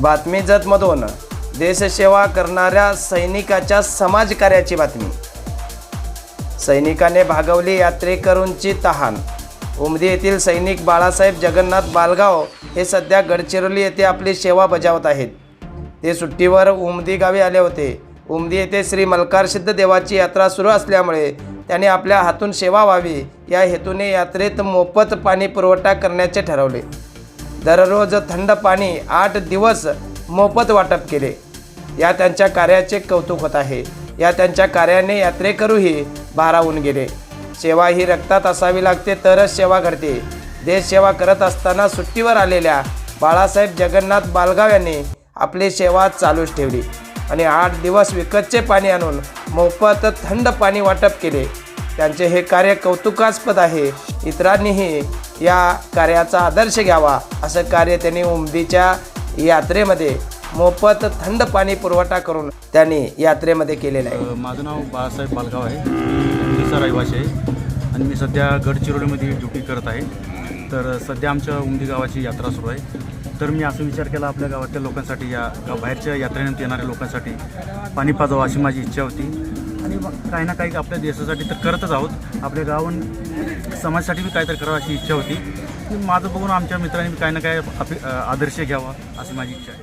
बातमी जतमधून. देशसेवा करणाऱ्या सैनिकाच्या समाजकार्याची बातमी. सैनिकाने भागवली यात्रेकरूंची तहान. उमदी येथील सैनिक बाळासाहेब जगन्नाथ बालगाव हे सध्या गडचिरोली येथे आपली सेवा बजावत आहेत. ते सुट्टीवर उमदी गावी आले होते. उमदी येथे श्री मल्कारसिद्ध देवाची यात्रा सुरू असल्यामुळे त्यांनी आपल्या हातून सेवा व्हावी. या हेतूने यात्रेत मोफत पाणी पुरवठा करण्याचे ठरवले. दररोज थंड पाणी आठ दिवस मोफत वाटप केले. या त्यांच्या कार्याचे कौतुक होत आहे. या त्यांच्या कार्याने यात्रेकरूही भारावून गेले. सेवा ही रक्तात असावी लागते तरच सेवा घडते. देशसेवा करत असताना सुट्टीवर आलेल्या बाळासाहेब जगन्नाथ बालगाव यांनी आपली सेवा चालूच ठेवली आणि आठ दिवस विकतचे पाणी आणून मोफत थंड पाणी वाटप केले. त्यांचे हे कार्य कौतुकास्पद आहे. इतरांनीही या कार्याचा आदर्श घ्यावा असं कार्य त्यांनी उमदीच्या यात्रेमध्ये मोफत थंड पाणी पुरवठा करून त्यांनी यात्रेमध्ये केलेलं आहे. माझं नाव बाळासाहेब बालगाव आहे. उमदीचा रहिवासी आहे. आणि मी सध्या गडचिरोलीमध्ये ड्युटी करत आहे. तर सध्या आमच्या उमदी गावाची यात्रा सुरू आहे. तर मी असं विचार केला आपल्या गावातल्या लोकांसाठी या बाहेरच्या यात्रेनंतर येणाऱ्या लोकांसाठी पाणी पाजावं अशी माझी इच्छा होती. आणि मग काही ना काही आपल्या देशासाठी तर करतच आहोत. आपल्या गावान समाजासाठी बी काहीतरी करावं अशी इच्छा होती. की माझं बघून आमच्या मित्रांनी काही ना काही अपे- आदर्श घ्यावा अशी माझी इच्छा आहे.